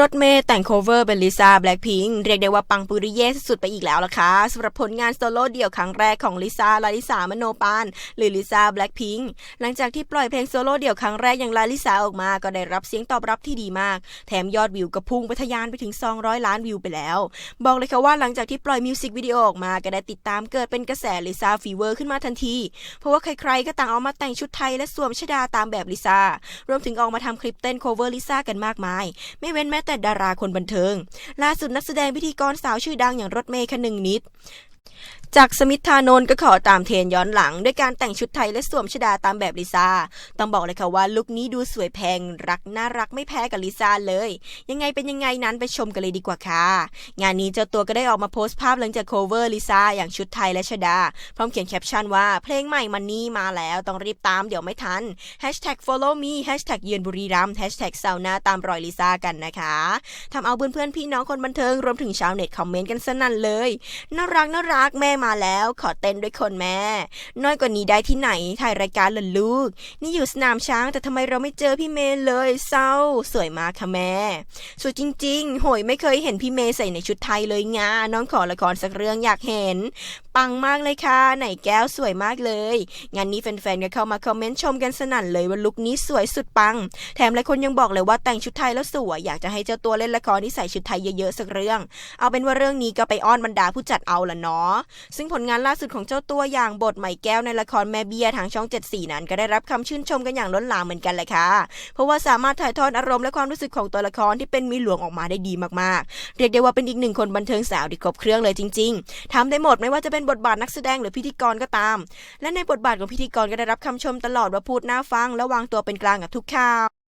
รถเมย์แต่งโคเวอร์เป็นลิซ่าแบล็คพิงเรียกได้ว่าปังปุริเย่สุดไปอีกแล้วล่ะค่ะสำหรับผลงานโซโล่เดี่ยวครั้งแรกของลิซ่าลาลิสามโนปานหรือลิซ่าแบล็คพิงหลังจากที่ปล่อยเพลงโซโล่เดี่ยวครั้งแรกอย่างลาลิสาออกมา ก็ได้รับเสียงตอบรับที่ดีมาก แถมยอดวิวก็พุ่งไปทะยานไปถึง 200 ล้านวิวไปแล้ว บอกเลยค่ะว่าหลังจากที่ปล่อยมิวสิกวิดีโอออกมาก็ได้ติดตามเกิดเป็นกระแสลิซ่าฟีเวอร์ขึ้นมาทันที เพราะว่าใครๆก็ต่างเอามาแต่งชุดไทยและสวมชดาตามแบบลิซ่ารวมถึงออกมาทำคลิปเต้นโคเวอร์ลิซ่ากันมากมาย ไม่เว้นแม้แต่ดาราคนบันเทิง ล่าสุดนักแสดงพิธีกรสาวชื่อดังอย่างรถเมย์คนึงนิด จากสมิธานนท์ก็ขอตามเทรนย้อนหลัง ด้วยการแต่งชุดไทยและสวมชดาตามแบบลิซ่า ต้องบอกเลยค่ะว่าลุคนี้ดูสวยแพงรักน่ารักไม่แพ้กับลิซ่าเลย ยังไงเป็นยังไงนั้นไปชมกันเลยดีกว่าค่ะ งานนี้เจ้าตัวก็ได้ออกมาโพสต์ภาพหลังจากโคเวอร์ลิซ่าอย่างชุดไทยและชดา พร้อมเขียนแคปชั่นว่าเพลงใหม่มันนี่มาแล้วต้องรีบตามเดี๋ยวไม่ทัน Hashtag follow me Hashtag เยือนบุรีรัมย์ Hashtag ซาวน่าตามรอยลิซ่ากันนะคะทำเอาเพื่อนๆพี่น้องคนบันเทิงรวมถึงชาวเน็ตคอมเมนต์กันสนั่นเลยน่ารักน่ารักแม่มาแล้ว ขอเต้นด้วยคนแม่ น้อยกว่านี้ได้ที่ไหน ถ่ายรายการเหรอลูก นี่อยู่สนามช้างแต่ทำไมเราไม่เจอพี่เมย์เลย เศร้า สวยมากค่ะแม่ สวยจริง ๆ โหยไม่เคยเห็นพี่เมย์ใส่ในชุดไทยเลยงาน้องขอละครสักเรื่องอยากเห็น ปังมากเลยค่ะ ไหนแก้วสวยมากเลย งานนี้แฟนๆก็เข้ามาคอมเมนต์ชมกันสนั่นเลยว่าลุคนี้สวยสุดปัง แถมหลายคนยังบอกเลยว่าแต่งชุดไทยแล้วสวย อยากจะให้เจ้าตัวเล่นละครที่ใส่ชุดไทยเยอะๆสักเรื่อง เอาเป็นว่าเรื่องนี้ก็ไปอ้อนบรรดาผู้จัดเอาละเนาะซึ่งผลงานล่าสุดของเจ้าตัวอย่างบทใหม่แก้วในละครแม่เบี้ยทางช่อง 74 นั้นก็ได้รับคำชื่นชมกันอย่างล้นหลามเหมือนกันเลยค่ะ เพราะว่าสามารถถ่ายทอดอารมณ์และความรู้สึกของตัวละครที่เป็นมีหลวงออกมาได้ดีมากๆ เรียกได้ว่าเป็นอีกหนึ่งคนบันเทิงสาวที่ครบเครื่องเลยจริง ๆทำได้หมดไม่ว่าจะเป็นบทบาทนักแสดงหรือพิธีกรก็ตาม และในบทบาทของพิธีกรก็ได้รับคำชมตลอดว่าพูดน่าฟังและวางตัวเป็นกลางกับทุกข่าว